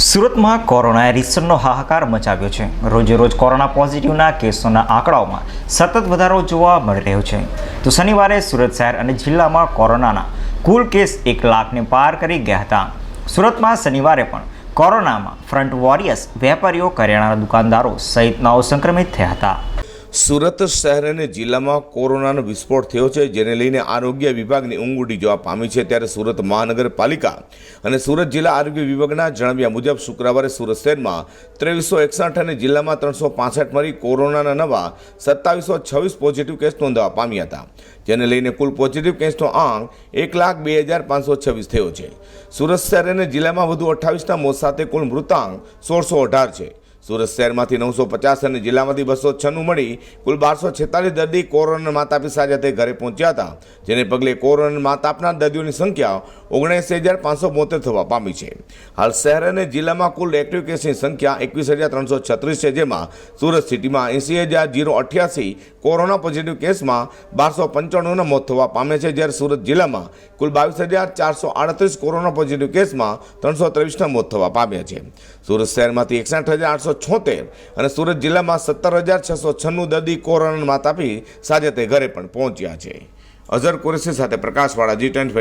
સુરતમાં કોરોનાએ રીસરનો હાહાકાર મચાવ્યો છે. રોજે રોજ કોરોના પોઝિટિવના કેસોના આંકડાઓમાં સતત વધારો જોવા મળી રહ્યો છે. તો શનિવારે સુરત શહેર અને જિલ્લામાં કોરોનાના કુલ કેસ એક લાખને પાર કરી ગયા હતા. સુરતમાં શનિવારે પણ કોરોનામાં ફ્રન્ટ વોરિયર્સ, વેપારીઓ, કરિયાણાના દુકાનદારો સહિતનાઓ સંક્રમિત થયા હતા. સુરત શહેર અને જિલ્લામાં કોરોનાનો વિસ્ફોટ થયો છે, જેને લઈને આરોગ્ય વિભાગની ઊંઘ ઉડી જવા પામી છે. ત્યારે સુરત મહાનગરપાલિકા અને સુરત જિલ્લા આરોગ્ય વિભાગના જણાવ્યા મુજબ, શુક્રવારે સુરત શહેરમાં ત્રેવીસો એકસઠ અને જિલ્લામાં ત્રણસો પાસઠ મળી કોરોનાના નવા સત્તાવીસો છવ્વીસ પોઝિટિવ કેસ નોંધવા પામ્યા હતા, જેને લઈને કુલ પોઝિટિવ કેસનો આંક એક લાખ બે હજાર પાંચસો છવ્વીસ થયો છે. સુરત શહેર અને જિલ્લામાં વધુ અઠ્ઠાવીસના મોત સાથે કુલ મૃતાંક સોળસો અઢાર છે. સુરત શહેરમાંથી નવસો પચાસ અને જિલ્લામાંથી બસો છન્નું મળી કુલ બારસો છેતાલીસ દર્દી કોરોના માતાપી સાથે ઘરે પહોંચ્યા હતા, જેને પગલે કોરોના માતાપના દર્દીઓની સંખ્યા ઓગણીસ હજાર પાંચસો બોતેર થવા પામી છે. હાલ શહેર અને જિલ્લામાં કુલ એક્ટિવ કેસની સંખ્યા એકવીસ હજાર ત્રણસો છત્રીસ છે, જેમાં સુરત સિટીમાં એંસી હજાર જીરો અઠ્યાસી કોરોના પોઝિટિવ કેસમાં બારસો પંચાણુંના મોત થવા પામે છે, જ્યારે સુરત જિલ્લામાં કુલ બાવીસ હજાર ચારસો આડત્રીસ કોરોના પોઝિટિવ કેસમાં ત્રણસો ત્રેવીસના મોત થવા પામ્યા છે. સુરત શહેરમાંથી એકસઠ હજાર આઠસો છોતેર અને સુરત જિલ્લામાં સત્તર હજાર છસો છન્નું દર્દી કોરોનામાં તાપી સાજે તે ઘરે પણ પહોંચ્યા છે. અઝર કુરેશી સાથે પ્રકાશવાળા જી ટેન્ટ